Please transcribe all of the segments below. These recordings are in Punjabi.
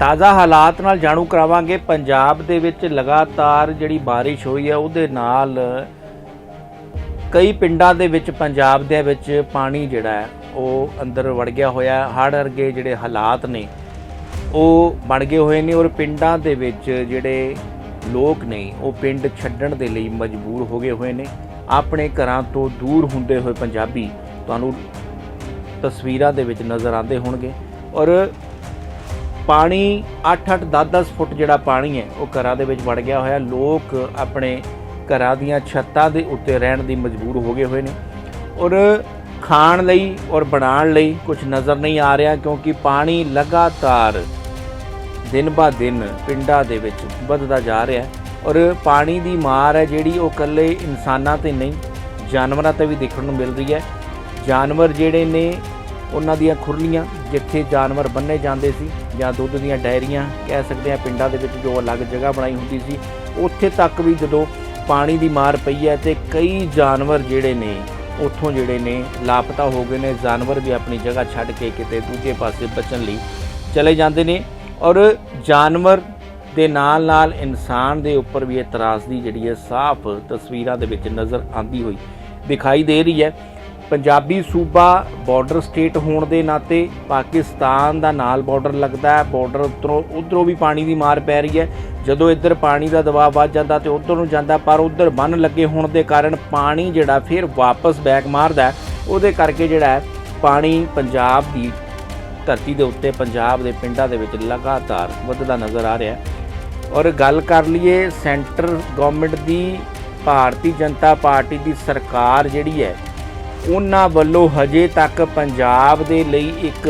ਤਾਜ਼ਾ ਹਾਲਾਤ ਨਾਲ ਜਾਣੂ ਕਰਾਵਾਂਗੇ। ਪੰਜਾਬ ਦੇ ਵਿੱਚ ਲਗਾਤਾਰ ਜਿਹੜੀ ਬਾਰਿਸ਼ ਹੋਈ ਹੈ ਉਹਦੇ ਨਾਲ ਕਈ ਪਿੰਡਾਂ ਦੇ ਵਿੱਚ, ਪੰਜਾਬ ਦੇ ਵਿੱਚ ਪਾਣੀ ਜਿਹੜਾ ਹੈ, ਉਹ ਅੰਦਰ ਵੜ ਗਿਆ ਹੋਇਆ ਹੜ੍ਹ ਵਰਗੇ ਜਿਹੜੇ ਹਾਲਾਤ ਨੇ, ਉਹ ਬਣ ਗਏ ਹੋਏ ਨੇ ਔਰ ਪਿੰਡਾਂ ਦੇ ਵਿੱਚ ਜਿਹੜੇ ਲੋਕ ਨੇ, ਉਹ ਪਿੰਡ ਛੱਡਣ ਦੇ ਲਈ ਮਜਬੂਰ ਹੋ ਗਏ ਹੋਏ ਨੇ। ਆਪਣੇ ਘਰਾਂ ਤੋਂ ਦੂਰ ਹੁੰਦੇ ਹੋਏ ਪੰਜਾਬੀ ਤੁਹਾਨੂੰ ਤਸਵੀਰਾਂ ਦੇ ਵਿੱਚ ਨਜ਼ਰ ਆਉਂਦੇ ਹੋਣਗੇ। ਔਰ ਪਾਣੀ 8-8 10-10 ਫੁੱਟ ਜਿਹੜਾ ਪਾਣੀ ਹੈ, ਉਹ ਘਰਾਂ ਦੇ ਵਿੱਚ ਵੜ ਗਿਆ ਹੋਇਆ। ਲੋਕ ਆਪਣੇ ਘਰਾਂ ਦੀਆਂ ਛੱਤਾਂ ਦੇ ਉੱਤੇ ਰਹਿਣ ਦੀ ਮਜਬੂਰ ਹੋ ਗਏ ਹੋਏ ਨੇ। ਔਰ ਖਾਣ ਲਈ ਔਰ ਬਣਾਉਣ ਲਈ ਕੁਝ ਨਜ਼ਰ ਨਹੀਂ ਆ ਰਿਹਾ ਕਿਉਂਕਿ ਪਾਣੀ ਲਗਾਤਾਰ ਦਿਨ ਬਾ ਦਿਨ ਪਿੰਡਾਂ ਦੇ ਵਿੱਚ ਵੱਧਦਾ ਜਾ ਰਿਹਾ ਹੈ। ਔਰ ਪਾਣੀ ਦੀ ਮਾਰ ਹੈ ਜਿਹੜੀ ਉਹ ਇਕੱਲੇ ਇਨਸਾਨਾਂ ਤੇ ਨਹੀਂ, ਜਾਨਵਰਾਂ ਤੇ ਵੀ ਦੇਖਣ ਨੂੰ ਮਿਲ ਰਹੀ ਹੈ। ਜਾਨਵਰ ਜਿਹੜੇ ਨੇ, ਉਹਨਾਂ ਦੀਆਂ ਖੁਰਲੀਆਂ ਜਿੱਥੇ ਜਾਨਵਰ ਬੰਨੇ ਜਾਂਦੇ ਸੀ ਜਾਂ ਦੁੱਧ ਦੀਆਂ ਡਾਇਰੀਆਂ ਕਹਿ ਸਕਦੇ ਆ, ਪਿੰਡਾਂ ਦੇ ਵਿੱਚ ਜੋ ਅਲੱਗ ਜਗ੍ਹਾ ਬਣਾਈ ਹੁੰਦੀ ਸੀ, ਉੱਥੇ ਤੱਕ ਵੀ ਜਦੋਂ ਪਾਣੀ ਦੀ ਮਾਰ ਪਈ ਹੈ ਤੇ ਕਈ ਜਾਨਵਰ ਜਿਹੜੇ ਨੇ, ਉੱਥੋਂ ਜਿਹੜੇ ਨੇ ਲਾਪਤਾ ਹੋ ਗਏ ਨੇ, ਜਾਨਵਰ ਵੀ ਆਪਣੀ ਜਗ੍ਹਾ ਛੱਡ ਕੇ ਕਿਤੇ ਦੂਜੇ ਪਾਸੇ ਬਚਣ ਲਈ ਚਲੇ ਜਾਂਦੇ ਨੇ ਔਰ ਜਾਨਵਰ ਦੇ ਨਾਲ ਨਾਲ ਇਨਸਾਨ ਦੇ ਉੱਪਰ ਵੀ ਇਹ ਤਰਾਸਦੀ ਜਿਹੜੀ ਹੈ ਸਾਫ਼ ਤਸਵੀਰਾਂ ਦੇ ਵਿੱਚ ਨਜ਼ਰ ਆਂਦੀ ਹੋਈ ਦਿਖਾਈ ਦੇ ਰਹੀ ਹੈ। ਪੰਜਾਬੀ ਸੂਬਾ ਬਾਰਡਰ ਸਟੇਟ ਹੋਣ ਦੇ ਨਾਤੇ ਪਾਕਿਸਤਾਨ ਦਾ ਨਾਲ ਬਾਰਡਰ ਲੱਗਦਾ ਹੈ। ਬਾਰਡਰ ਉੱਤਰੋਂ ਉਧਰੋਂ ਵੀ ਪਾਣੀ ਦੀ ਮਾਰ ਪੈ ਰਹੀ ਹੈ। ਜਦੋਂ ਇੱਧਰ ਪਾਣੀ ਦਾ ਦਬਾਅ ਵੱਧ ਜਾਂਦਾ ਤੇ ਉਧਰ ਨੂੰ ਜਾਂਦਾ, ਪਰ ਉਧਰ ਬੰਨ ਲੱਗੇ ਹੋਣ ਦੇ ਕਾਰਨ ਪਾਣੀ ਜਿਹੜਾ ਫਿਰ ਵਾਪਸ ਬੈਕ ਮਾਰਦਾ ਉਹਦੇ ਕਰਕੇ ਜਿਹੜਾ ਪਾਣੀ ਪੰਜਾਬ ਦੀ ਧਰਤੀ ਦੇ ਉੱਤੇ, ਪੰਜਾਬ ਦੇ ਪਿੰਡਾਂ ਦੇ ਵਿੱਚ ਲਗਾਤਾਰ ਵੱਧਦਾ ਨਜ਼ਰ ਆ ਰਿਹਾ ਹੈ। ਔਰ ਗੱਲ ਕਰ ਲਈਏ, ਸੈਂਟਰ ਗਵਰਨਮੈਂਟ ਦੀ, ਭਾਰਤੀ ਜਨਤਾ ਪਾਰਟੀ ਦੀ ਸਰਕਾਰ ਜਿਹੜੀ ਹੈ ਉਹਨਾਂ ਵੱਲੋਂ ਹਜੇ ਤੱਕ ਪੰਜਾਬ ਦੇ ਲਈ ਇੱਕ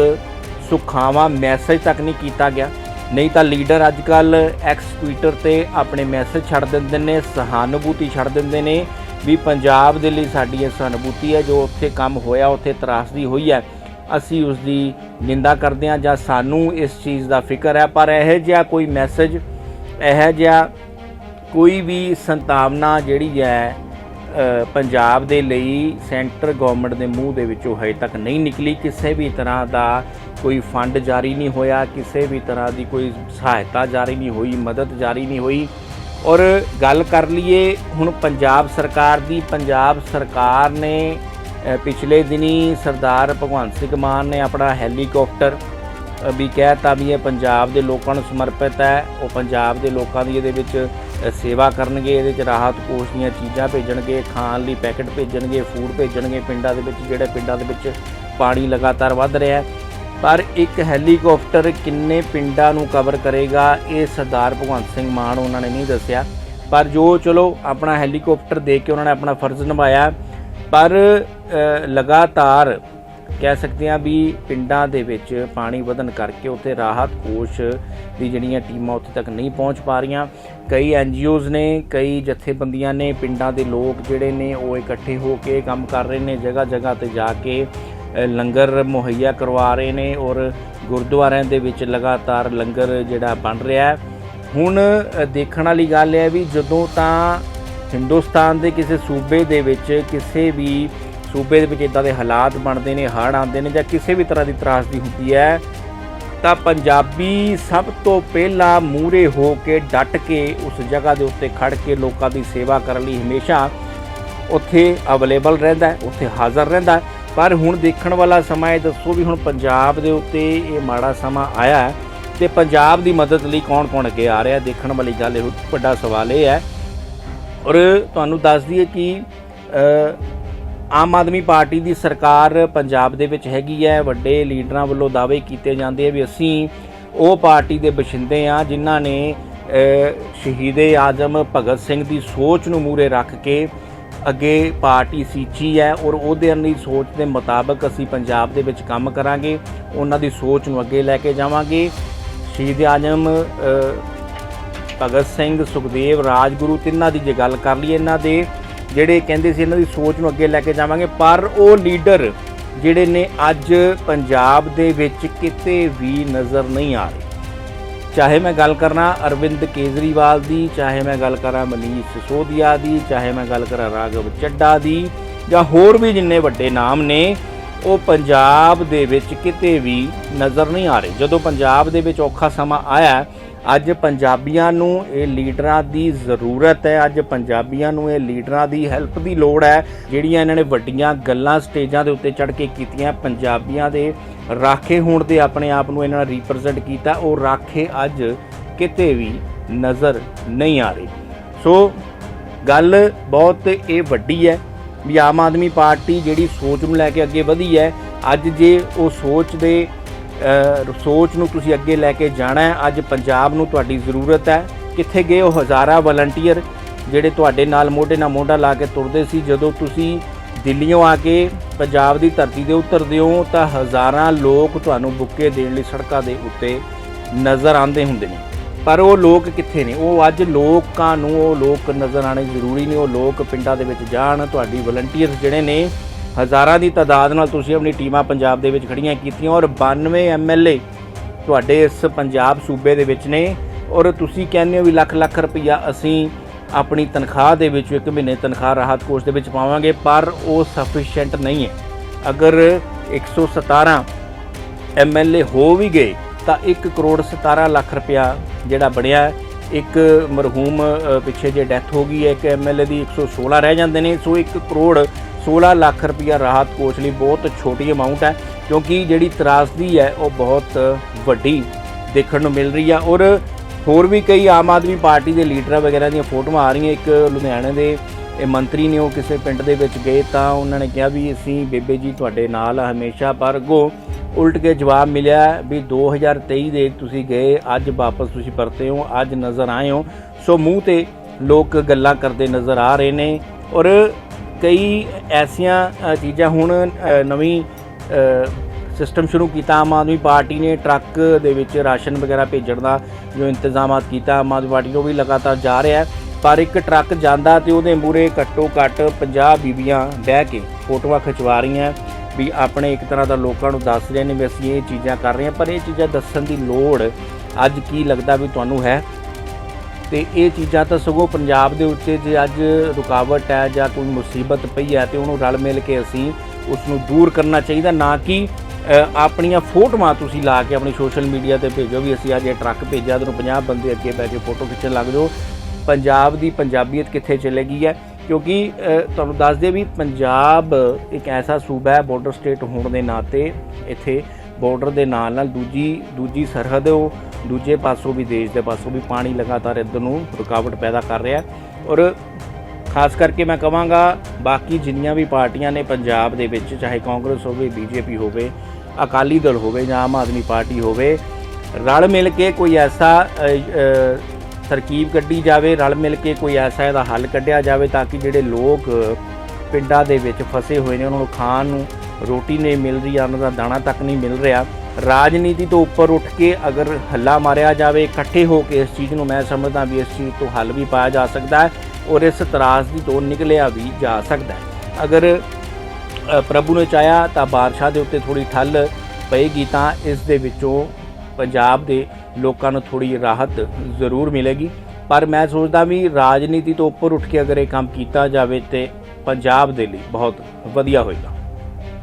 ਸੁਖਾਵਾਂ ਮੈਸੇਜ ਤੱਕ ਨਹੀਂ ਕੀਤਾ ਗਿਆ। ਨਹੀਂ ਤਾਂ ਲੀਡਰ ਅੱਜ ਕੱਲ ਐਕਸ ਟਵਿੱਟਰ ਤੇ ਆਪਣੇ ਮੈਸੇਜ ਛੱਡ ਦਿੰਦੇ ਨੇ, ਸਹਾਨੁਭੂਤੀ ਛੱਡ ਦਿੰਦੇ ਨੇ ਵੀ ਪੰਜਾਬ ਦੇ ਲਈ ਸਾਡੀ ਇਹ ਸਹਾਨੁਭੂਤੀ ਹੈ, ਜੋ ਉੱਥੇ ਕੰਮ ਹੋਇਆ, ਉੱਥੇ ਤਰਾਸਦੀ ਹੋਈ ਹੈ। ਅਸੀਂ ਉਸ ਦੀ ਨਿੰਦਾ ਕਰਦੇ ਹਾਂ ਜਾਂ ਸਾਨੂੰ ਇਸ ਚੀਜ਼ ਦਾ ਫਿਕਰ ਹੈ, ਪਰ ਇਹ ਜਿਹਾ ਕੋਈ ਮੈਸੇਜ ਇਹ ਜਿਹਾ ਕੋਈ ਵੀ ਸੰਤਾਵਨਾ ਜਿਹੜੀ ਹੈ ਪੰਜਾਬ ਦੇ ਲਈ ਸੈਂਟਰ ਗਵਰਨਮੈਂਟ ਦੇ ਮੂੰਹ ਦੇ ਵਿੱਚੋਂ ਹਜੇ ਤੱਕ ਨਹੀਂ ਨਿਕਲੀ। ਕਿਸੇ ਵੀ ਤਰ੍ਹਾਂ ਦਾ ਕੋਈ ਫੰਡ ਜਾਰੀ ਨਹੀਂ ਹੋਇਆ ਕਿਸੇ ਵੀ ਤਰ੍ਹਾਂ ਦੀ ਕੋਈ ਸਹਾਇਤਾ ਜਾਰੀ ਨਹੀਂ ਹੋਈ ਮਦਦ ਜਾਰੀ ਨਹੀਂ ਹੋਈ। ਔਰ ਗੱਲ ਕਰ ਲਈਏ ਹੁਣ ਪੰਜਾਬ ਸਰਕਾਰ ਦੀ ਪੰਜਾਬ ਸਰਕਾਰ ਨੇ ਪਿਛਲੇ ਦਿਨੀ ਸਰਦਾਰ ਭਗਵੰਤ ਸਿੰਘ ਮਾਨ ਨੇ ਆਪਣਾ ਹੈਲੀਕਾਪਟਰ ਅ, ਵੀ ਕਹਿਤਾ ਵੀ ਇਹ ਪੰਜਾਬ ਦੇ ਲੋਕਾਂ ਨੂੰ ਸਮਰਪਿਤ ਹੈ। ਉਹ ਪੰਜਾਬ ਦੇ ਲੋਕਾਂ ਦੀ ਇਹਦੇ ਵਿੱਚ ਸੇਵਾ ਕਰਨਗੇ, ਇਹਦੇ 'ਚ ਰਾਹਤ ਕੋਸ਼ ਦੀਆਂ ਚੀਜ਼ਾਂ ਭੇਜਣਗੇ, ਖਾਣ ਲਈ ਪੈਕਟ ਭੇਜਣਗੇ ਫੂਡ ਭੇਜਣਗੇ, ਪਿੰਡਾਂ ਦੇ ਵਿੱਚ ਜਿਹੜੇ ਪਿੰਡਾਂ ਦੇ ਵਿੱਚ ਪਾਣੀ ਲਗਾਤਾਰ ਵੱਧ ਰਿਹਾ ਹੈ। ਪਰ ਇੱਕ ਹੈਲੀਕਾਪਟਰ ਕਿੰਨੇ ਪਿੰਡਾਂ ਨੂੰ ਕਵਰ ਕਰੇਗਾ, ਇਹ ਸਰਦਾਰ ਭਗਵੰਤ ਸਿੰਘ ਮਾਨ ਉਹਨਾਂ ਨੇ ਨਹੀਂ ਦੱਸਿਆ। ਪਰ ਜੋ ਚਲੋ ਆਪਣਾ ਹੈਲੀਕਾਪਟਰ ਦੇ ਕੇ ਉਹਨਾਂ ਨੇ ਆਪਣਾ ਫਰਜ਼ ਨਿਭਾਇਆ। ਪਰ ਲਗਾਤਾਰ ਕਹਿ ਸਕਦੇ ਹਾਂ ਵੀ ਪਿੰਡਾਂ ਦੇ ਵਿੱਚ ਪਾਣੀ ਵਧਣ ਕਰਕੇ ਉੱਥੇ ਰਾਹਤ ਕੋਸ਼ ਦੀ ਜਿਹੜੀਆਂ ਟੀਮਾਂ ਉੱਥੇ ਤੱਕ ਨਹੀਂ ਪਹੁੰਚ ਪਾ ਰਹੀਆਂ। ਕਈ ਐਨਜੀਓਜ਼ ਨੇ, ਕਈ ਜਥੇਬੰਦੀਆਂ ਨੇ, ਪਿੰਡਾਂ ਦੇ ਲੋਕ ਜਿਹੜੇ ਨੇ ਉਹ ਇਕੱਠੇ ਹੋ ਕੇ ਕੰਮ ਕਰ ਰਹੇ ਨੇ ਜਗ੍ਹਾ ਜਗ੍ਹਾ ਤੇ ਜਾ ਕੇ ਲੰਗਰ ਮੁਹੱਈਆ ਕਰਵਾ ਰਹੇ ਨੇ ਔਰ ਗੁਰਦੁਆਰਿਆਂ ਦੇ ਵਿੱਚ ਲਗਾਤਾਰ ਲੰਗਰ ਜਿਹੜਾ ਬਣ ਰਿਹਾ ਹੈ। ਹੁਣ ਦੇਖਣ ਵਾਲੀ ਗੱਲ ਹੈ ਵੀ ਜਦੋਂ ਤਾਂ ਹਿੰਦੁਸਤਾਨ ਦੇ ਕਿਸੇ ਸੂਬੇ ਦੇ ਵਿੱਚ ਕਿਸੇ ਵੀ ਸੂਬੇ ਦੇ ਵਿੱਚ ਇਦਾਂ ਦੇ ਹਾਲਾਤ ਬਣਦੇ ਨੇ, ਹੜ੍ਹ ਆਉਂਦੇ ਨੇ ਜਾਂ ਕਿਸੇ ਵੀ ਤਰ੍ਹਾਂ ਦੀ ਤਰਾਸਦੀ ਹੁੰਦੀ ਹੈ, ਤਾਂ ਪੰਜਾਬੀ ਸਭ ਤੋਂ ਪਹਿਲਾਂ ਮੂਰੇ ਹੋ ਕੇ ਡਟ ਕੇ ਉਸ ਜਗ੍ਹਾ ਦੇ ਉੱਤੇ ਖੜ ਕੇ ਲੋਕਾਂ ਦੀ ਸੇਵਾ ਕਰਨ ਲਈ ਹਮੇਸ਼ਾ ਉੱਥੇ ਅਵੇਲੇਬਲ ਰਹਿੰਦਾ ਉੱਥੇ ਹਾਜ਼ਰ ਰਹਿੰਦਾ ਪਰ ਹੁਣ ਦੇਖਣ ਵਾਲਾ ਸਮਾਂ, ਇਹ ਦੱਸੋ ਵੀ ਹੁਣ ਪੰਜਾਬ ਦੇ ਉੱਤੇ ਇਹ ਮਾੜਾ ਸਮਾਂ ਆਇਆ ਹੈ ਤੇ ਪੰਜਾਬ ਦੀ ਮਦਦ ਲਈ ਕੌਣ-ਕੌਣ ਅੱਗੇ ਆ ਰਿਹਾ ਦੇਖਣ ਵਾਲੀ ਗੱਲ ਇਹ ਵੱਡਾ ਸਵਾਲ ਇਹ ਹੈ। ਔਰ ਤੁਹਾਨੂੰ ਦੱਸ ਦਈਏ ਕਿ ਆਮ ਆਦਮੀ ਪਾਰਟੀ ਦੀ ਸਰਕਾਰ ਪੰਜਾਬ ਦੇ ਵਿੱਚ ਹੈਗੀ ਹੈ। ਵੱਡੇ ਲੀਡਰਾਂ ਵੱਲੋਂ ਦਾਅਵੇ ਕੀਤੇ ਜਾਂਦੇ ਆ ਵੀ ਅਸੀਂ ਉਹ ਪਾਰਟੀ ਦੇ ਬਸ਼ਿੰਦੇ ਆ ਜਿਨ੍ਹਾਂ ਨੇ ਅ, ਸ਼ਹੀਦੇ ਆਜ਼ਮ ਭਗਤ ਸਿੰਘ ਦੀ ਸੋਚ ਨੂੰ ਮੂਰੇ ਰੱਖ ਕੇ ਅੱਗੇ ਪਾਰਟੀ ਸੀਚੀ ਹੈ ਔਰ ਉਹਦੇ ਦੀ ਸੋਚ ਦੇ ਮੁਤਾਬਕ ਅਸੀਂ ਪੰਜਾਬ ਦੇ ਵਿੱਚ ਕੰਮ ਕਰਾਂਗੇ ਉਹਨਾਂ ਦੀ ਸੋਚ ਨੂੰ ਅੱਗੇ ਲੈ ਕੇ ਜਾਵਾਂਗੇ। ਸ਼ਹੀਦ ਆਜ਼ਮ ਭਗਤ ਸਿੰਘ ਸੁਖਦੇਵ ਰਾਜਗੁਰੂ ਤਿੰਨਾਂ ਦੀ ਜੇ ਗੱਲ ਕਰ ਲਈਏ ਇਹਨਾਂ ਦੇ ਜਿਹੜੇ ਕਹਿੰਦੇ ਸੀ ਇਹਨਾਂ ਦੀ ਸੋਚ ਨੂੰ ਅੱਗੇ ਲੈ ਕੇ ਜਾਵਾਂਗੇ। ਪਰ ਉਹ ਲੀਡਰ ਜਿਹੜੇ ਨੇ ਅੱਜ ਪੰਜਾਬ ਦੇ ਵਿੱਚ ਕਿਤੇ ਵੀ ਨਜ਼ਰ ਨਹੀਂ ਆ ਰਹੇ। ਚਾਹੇ ਮੈਂ ਗੱਲ ਕਰਨਾ ਅਰਵਿੰਦ ਕੇਜਰੀਵਾਲ ਦੀ, ਚਾਹੇ ਮੈਂ ਗੱਲ ਕਰਾਂ ਮਨੀਸ਼ ਸਿਸੋਦੀਆ ਦੀ, ਚਾਹੇ ਮੈਂ ਗੱਲ ਕਰਾਂ ਰਾਘਵ ਚੱਡਾ ਦੀ ਜਾਂ ਹੋਰ ਵੀ ਜਿੰਨੇ ਵੱਡੇ ਨਾਮ ਨੇ, ਉਹ ਪੰਜਾਬ ਦੇ ਵਿੱਚ ਕਿਤੇ ਵੀ ਨਜ਼ਰ ਨਹੀਂ ਆ ਰਹੇ। ਜਦੋਂ ਪੰਜਾਬ ਦੇ ਵਿੱਚ ਔਖਾ ਸਮਾਂ ਆਇਆ ਅੱਜ ਪੰਜਾਬੀਆਂ ਨੂੰ ਇਹ ਲੀਡਰਾਂ ਦੀ ਜ਼ਰੂਰਤ ਹੈ, ਅੱਜ ਪੰਜਾਬੀਆਂ ਨੂੰ ਇਹ ਲੀਡਰਾਂ ਦੀ ਹੈਲਪ ਦੀ ਲੋੜ ਹੈ, ਜਿਹੜੀਆਂ ਇਹਨਾਂ ਨੇ ਵੱਡੀਆਂ ਗੱਲਾਂ ਸਟੇਜਾਂ ਦੇ ਉੱਤੇ ਚੜ੍ਹ ਕੇ ਕੀਤੀਆਂ, ਪੰਜਾਬੀਆਂ ਦੇ ਰਾਖੇ ਹੋਣ ਦੇ ਆਪਣੇ ਆਪ ਨੂੰ ਇਹਨਾਂ ਨੇ ਰਿਪਰੈਜ਼ੈਂਟ ਕੀਤਾ, ਉਹ ਰਾਖੇ ਅੱਜ ਕਿਤੇ ਵੀ ਨਜ਼ਰ ਨਹੀਂ ਆ ਰਹੀ। ਸੋ ਗੱਲ ਬਹੁਤ ਇਹ ਵੱਡੀ ਹੈ ਵੀ ਆਮ ਆਦਮੀ ਪਾਰਟੀ ਜਿਹੜੀ ਸੋਚ ਨੂੰ ਲੈ ਕੇ ਅੱਗੇ ਵਧੀ ਹੈ, ਅੱਜ ਜੇ ਉਹ ਸੋਚ ਦੇ ਸੋਚ ਨੂੰ ਤੁਸੀਂ ਅੱਗੇ ਲੈ ਕੇ ਜਾਣਾ ਹੈ। ਅੱਜ ਪੰਜਾਬ ਨੂੰ ਤੁਹਾਡੀ ਜ਼ਰੂਰਤ ਹੈ। ਕਿੱਥੇ ਗਏ ਉਹ ਹਜ਼ਾਰਾਂ ਵਲੰਟੀਅਰ ਜਿਹੜੇ ਤੁਹਾਡੇ ਨਾਲ ਮੋਢੇ ਨਾਲ ਮੋਢਾ ਲਾ ਕੇ ਤੁਰਦੇ ਸੀ। ਜਦੋਂ ਤੁਸੀਂ ਦਿੱਲੀੋਂ ਆ ਕੇ ਪੰਜਾਬ ਦੀ ਧਰਤੀ ਦੇ ਉਤਰਦੇ ਹੋ, ਤਾਂ ਹਜ਼ਾਰਾਂ ਲੋਕ ਤੁਹਾਨੂੰ ਬੁੱਕੇ ਦੇਣ ਲਈ ਸੜਕਾਂ ਦੇ ਉੱਤੇ ਨਜ਼ਰ ਆਉਂਦੇ ਹੁੰਦੇ ਨੇ। ਪਰ ਉਹ ਲੋਕ ਕਿੱਥੇ ਨੇ? ਉਹ ਅੱਜ ਲੋਕਾਂ ਨੂੰ, ਉਹ ਲੋਕ ਨਜ਼ਰ ਆਣੇ ਜ਼ਰੂਰੀ ਨੇ। ਉਹ ਲੋਕ ਪਿੰਡਾਂ ਦੇ ਵਿੱਚ ਜਾਣ। ਤੁਹਾਡੀ ਵਲੰਟੀਅਰਸ ਜਿਹੜੇ ਨੇ ਹਜ਼ਾਰਾਂ ਦੀ ਤਾਦਾਦ ਨਾਲ ਤੁਸੀਂ ਆਪਣੀ ਟੀਮਾਂ ਪੰਜਾਬ ਦੇ ਵਿੱਚ ਖੜੀਆਂ ਕੀਤੀਆਂ ਔਰ 92 ਐਮਐਲਏ ਤੁਹਾਡੇ ਇਸ ਪੰਜਾਬ ਸੂਬੇ ਦੇ ਵਿੱਚ ਨੇ ਔਰ ਤੁਸੀਂ ਕਹਿੰਦੇ ਹੋ ਵੀ ਲੱਖ ਲੱਖ ਰੁਪਈਆ ਅਸੀਂ ਆਪਣੀ ਤਨਖਾਹ ਦੇ ਵਿੱਚ ਇੱਕ ਮਹੀਨੇ ਤਨਖਾਹ ਰਾਹਤ ਕੋਸ਼ ਦੇ ਵਿੱਚ ਪਾਵਾਂਗੇ, ਪਰ ਉਹ ਸਫੀਸ਼ੀਐਂਟ ਨਹੀਂ ਹੈ। ਅਗਰ 117 ਐਮਐਲਏ ਹੋ ਵੀ ਗਏ, ਤਾਂ 1 ਕਰੋੜ 17 ਲੱਖ ਰੁਪਇਆ ਜਿਹੜਾ ਬਣਿਆ, ਇੱਕ ਮਰਹੂਮ ਪਿੱਛੇ ਜੇ ਡੈਥ ਹੋ ਗਈ ਹੈ, ਇੱਕ ਐਮਐਲਏ ਦੀ 116 ਰਹਿ ਜਾਂਦੇ ਨੇ, ਸੋ 1 ਕਰੋੜ 16 ਲੱਖ ਰੁਪਇਆ ਰਾਹਤ ਕੋਸ਼ ਲਈ ਬਹੁਤ ਛੋਟੀ ਅਮਾਉਂਟ ਹੈ, ਕਿਉਂਕਿ ਜਿਹੜੀ ਤਰਾਸਦੀ ਹੈ, ਉਹ ਬਹੁਤ ਵੱਡੀ ਦੇਖਣ ਨੂੰ ਮਿਲ ਰਹੀ ਆ। ਔਰ ਹੋਰ ਵੀ ਕਈ ਆਮ ਆਦਮੀ ਪਾਰਟੀ ਦੇ ਲੀਡਰਾਂ ਵਗੈਰਾ ਦੀਆਂ ਫੋਟੋਆਂ ਆ ਰਹੀਆਂ। ਇੱਕ ਲੁਧਿਆਣੇ ਦੇ ਇਹ ਮੰਤਰੀ ਨੇ, ਉਹ ਕਿਸੇ ਪਿੰਡ ਦੇ ਵਿੱਚ ਗਏ ਤਾਂ ਉਹਨਾਂ ਨੇ ਕਿਹਾ ਵੀ ਅਸੀਂ ਬੇਬੇ ਜੀ ਤੁਹਾਡੇ ਨਾਲ ਆ ਹਮੇਸ਼ਾ, ਪਰ ਅੱਗੋਂ ਉਲਟ ਕੇ ਜਵਾਬ ਮਿਲਿਆ ਵੀ 2023 ਦੇ ਤੁਸੀਂ ਗਏ, ਅੱਜ ਵਾਪਸ ਤੁਸੀਂ ਪਰਤੇ ਹੋ, ਅੱਜ ਨਜ਼ਰ ਆਏ ਹੋ। ਸੋ ਮੂੰਹ ਤੇ ਲੋਕ ਗੱਲਾਂ ਕਰਦੇ ਨਜ਼ਰ ਆ ਰਹੇ ਨੇ। ਔਰ ਕਈ ਐਸੀਆਂ ਅ, ਚੀਜ਼ਾਂ ਹੁਣ ਅ, ਨਵੀਂ ਸਿਸਟਮ ਸ਼ੁਰੂ ਕੀਤਾ ਆਮ ਆਦਮੀ ਪਾਰਟੀ ਨੇ ਟਰੱਕ ਦੇ ਵਿੱਚ ਰਾਸ਼ਨ ਵਗੈਰਾ ਭੇਜਣ ਦਾ ਜੋ ਇੰਤਜ਼ਾਮਾਤ ਕੀਤਾ ਆਮ ਆਦਮੀ ਪਾਰਟੀ ਉਹ ਵੀ ਲਗਾਤਾਰ ਜਾ ਰਿਹਾ ਹੈ। ਪਰ ਇੱਕ ਟਰੱਕ ਜਾਂਦਾ ਤੇ ਉਹਦੇ ਮੂਰੇ ਘੱਟੋ ਘੱਟ 50 ਬੀਬੀਆਂ ਬਹਿ ਕੇ ਫੋਟੋਆਂ ਖਿਚਵਾ ਰਹੀਆਂ ਵੀ ਆਪਣੇ ਇੱਕ ਤਰ੍ਹਾਂ ਦਾ ਲੋਕਾਂ ਨੂੰ ਦੱਸ ਰਹੇ ਨੇ ਵੀ ਅਸੀਂ ਇਹ ਚੀਜ਼ਾਂ ਕਰ ਰਹੇ ਹਾਂ। ਪਰ ਇਹ ਚੀਜ਼ਾਂ ਦੱਸਣ ਦੀ ਲੋੜ ਅੱਜ ਕੀ ਲੱਗਦਾ ਵੀ ਤੁਹਾਨੂੰ ਹੈ? ਤੇ ਇਹ ਚੀਜ਼ਾਂ ਤਾਂ ਸਗੋਂ ਪੰਜਾਬ ਦੇ ਉੱਤੇ ਜੇ ਅੱਜ ਰੁਕਾਵਟ ਹੈ ਜਾਂ ਕੋਈ ਮੁਸੀਬਤ ਪਈ ਹੈ ਤੇ ਉਹਨੂੰ ਰਲ ਮਿਲ ਕੇ ਅਸੀਂ ਉਸ ਨੂੰ ਦੂਰ ਕਰਨਾ ਚਾਹੀਦਾ, ਨਾ ਕਿ ਆਪਣੀਆਂ ਫੋਟੋਆਂ ਤੁਸੀਂ ਲਾ ਕੇ ਆਪਣੀ ਸੋਸ਼ਲ ਮੀਡੀਆ ਤੇ ਭੇਜੋ ਵੀ ਅਸੀਂ ਅੱਜ ਇਹ ਟਰੱਕ ਭੇਜਿਆ ਤੁਹਾਨੂੰ 50 ਬੰਦੇ ਅੱਗੇ ਬੈ ਕੇ ਫੋਟੋ ਖਿੱਚਣ ਲੱਗ ਜਾਓ। ਪੰਜਾਬ ਦੀ ਪੰਜਾਬੀਅਤ ਕਿੱਥੇ ਚਲੇ ਗਈ ਹੈ? ਕਿਉਂਕਿ ਤੁਹਾਨੂੰ ਦੱਸ ਦਈਏ ਵੀ ਪੰਜਾਬ ਇੱਕ ਐਸਾ ਸੂਬਾ ਹੈ ਬਾਰਡਰ ਸਟੇਟ ਹੋਣ ਦੇ ਨਾਤੇ ਇੱਥੇ ਬਾਰਡਰ ਦੇ ਨਾਲ ਨਾਲ ਦੂਜੀ ਦੂਜੀ ਸਰਹੱਦ ਉਹ। ਦੂਜੇ ਪਾਸੋਂ ਵੀ ਦੇਸ਼ ਦੇ ਪਾਸੋਂ ਵੀ ਪਾਣੀ ਲਗਾਤਾਰ ਇੱਧਰ ਨੂੰ ਰੁਕਾਵਟ ਪੈਦਾ ਕਰ ਰਿਹਾ ਔਰ ਖਾਸ ਕਰਕੇ ਮੈਂ ਕਹਾਂਗਾ ਬਾਕੀ ਜਿੰਨੀਆਂ ਵੀ ਪਾਰਟੀਆਂ ਨੇ ਪੰਜਾਬ ਦੇ ਵਿੱਚ, ਚਾਹੇ ਕਾਂਗਰਸ ਹੋਵੇ, ਬੀਜੇਪੀ ਹੋਵੇ, ਅਕਾਲੀ ਦਲ ਹੋਵੇ ਜਾਂ ਆਮ ਆਦਮੀ ਪਾਰਟੀ ਹੋਵੇ, ਰਲ ਮਿਲ ਕੇ ਕੋਈ ਐਸਾ ਤਰਕੀਬ ਕੱਢੀ ਜਾਵੇ, ਰਲ ਮਿਲ ਕੇ ਕੋਈ ਐਸਾ ਇਹਦਾ ਹੱਲ ਕੱਢਿਆ ਜਾਵੇ ਤਾਂ ਕਿ ਜਿਹੜੇ ਲੋਕ ਪਿੰਡਾਂ ਦੇ ਵਿੱਚ ਫਸੇ ਹੋਏ ਨੇ, ਉਹਨਾਂ ਨੂੰ ਖਾਣ ਨੂੰ ਰੋਟੀ ਨਹੀਂ ਮਿਲ ਰਹੀ, ਉਹਨਾਂ ਦਾ ਦਾਣਾ ਤੱਕ ਨਹੀਂ ਮਿਲ ਰਿਹਾ। ਰਾਜਨੀਤੀ ਤੋਂ ਉੱਪਰ ਉੱਠ ਕੇ ਅਗਰ ਹੱਲਾ ਮਾਰਿਆ ਜਾਵੇ, ਇਕੱਠੇ ਹੋ ਕੇ ਇਸ ਚੀਜ਼ ਨੂੰ ਮੈਂ ਸਮਝਦਾ ਵੀ ਇਸ ਚੀਜ਼ ਤੋਂ ਹੱਲ ਵੀ ਪਾਇਆ ਜਾ ਸਕਦਾ ਹੈ ਔਰ ਇਸ ਤਰਾਸਦੀ ਤੋਂ ਨਿਕਲਿਆ ਵੀ ਜਾ ਸਕਦਾ ਹੈ। ਅਗਰ ਪ੍ਰਭੂ ਨੇ ਚਾਹਿਆ ਤਾਂ ਬਾਦਸ਼ਾਹ ਦੇ ਉੱਤੇ ਥੋੜੀ ਠੱਲ ਪਏਗੀ ਤਾਂ ਇਸ ਦੇ ਵਿੱਚੋਂ ਪੰਜਾਬ ਦੇ ਲੋਕਾਂ ਨੂੰ ਥੋੜੀ ਰਾਹਤ ਜ਼ਰੂਰ ਮਿਲੇਗੀ। ਪਰ ਮੈਂ ਸੋਚਦਾ ਵੀ ਰਾਜਨੀਤੀ ਤੋਂ ਉੱਪਰ ਉੱਠ ਕੇ ਅਗਰ ਇਹ ਕੰਮ ਕੀਤਾ ਜਾਵੇ ਤੇ ਪੰਜਾਬ ਦੇ ਲਈ ਬਹੁਤ ਵਧੀਆ ਹੋਏਗਾ।